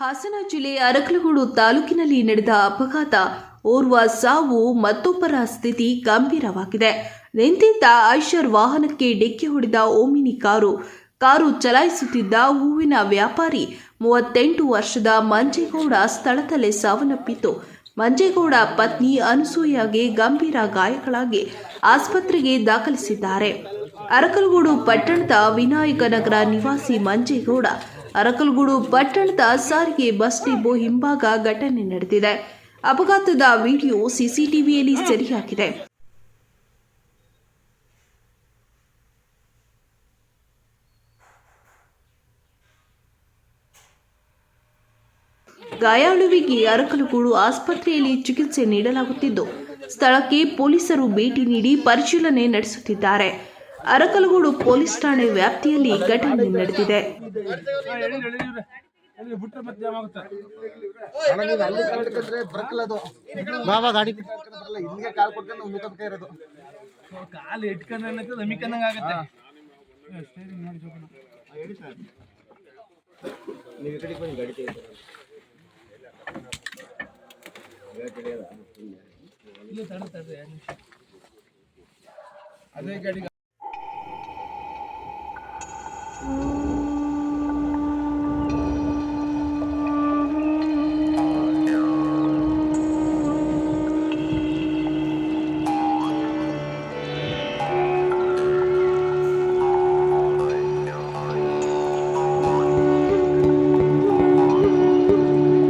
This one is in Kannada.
ಹಾಸನ ಜಿಲ್ಲೆ ಅರಕಲಗೂಡು ತಾಲೂಕಿನಲ್ಲಿ ನಡೆದ ಅಪಘಾತ. ಓರ್ವ ಸಾವು ಮತ್ತೊಬ್ಬರ ಸ್ಥಿತಿ ಗಂಭೀರವಾಗಿದೆ. ನಿಂತಿದ್ದ ಐಷರ್ ವಾಹನಕ್ಕೆ ಡಿಕ್ಕಿ ಹೊಡೆದ ಓಮಿನಿ ಕಾರು. ಕಾರು ಚಲಾಯಿಸುತ್ತಿದ್ದ ಹೂವಿನ ವ್ಯಾಪಾರಿ. ಮೂವತ್ತೆಂಟು ವರ್ಷದ ಮಂಜೇಗೌಡ ಸ್ಥಳದಲ್ಲೇ ಸಾವನ್ನಪ್ಪಿತು ಮಂಜೇಗೌಡ ಪತ್ನಿ ಅನಸೂಯಾಗೆ ಗಂಭೀರ ಗಾಯಗಳಾಗಿ ಆಸ್ಪತ್ರೆಗೆ ದಾಖಲಿಸಿದ್ದಾರೆ. ಅರಕಲಗೂಡು ಪಟ್ಟಣದ ವಿನಾಯಕನಗರ ನಿವಾಸಿ ಮಂಜೇಗೌಡ ಅರಕಲಗೂಡು ಪಟ್ಟಣದ ಸಾರಿಗೆ ಬಸ್ ಡಿಪೋ ಹಿಂಭಾಗ ಘಟನೆ ನಡೆದಿದೆ. ಅಪಘಾತದ ವಿಡಿಯೋ ಸಿಸಿಟಿವಿಯಲ್ಲಿ ಸೆರೆಯಾಗಿದೆ. ಗಾಯಾಳುವಿಗೆ ಅರಕಲಗೂಡು ಆಸ್ಪತ್ರೆಯಲ್ಲಿ ಚಿಕಿತ್ಸೆ ನೀಡಲಾಗುತ್ತಿದ್ದು, ಸ್ಥಳಕ್ಕೆ ಪೊಲೀಸರು ಭೇಟಿ ನೀಡಿ ಪರಿಶೀಲನೆ ನಡೆಸುತ್ತಿದ್ದಾರೆ. ಅರಕಲಗೂಡು ಪೊಲೀಸ್ ಠಾಣೆ ವ್ಯಾಪ್ತಿಯಲ್ಲಿ ಘಟನೆ ನಡೆದಿದೆ. ಅದೇ ಗಾಡಿ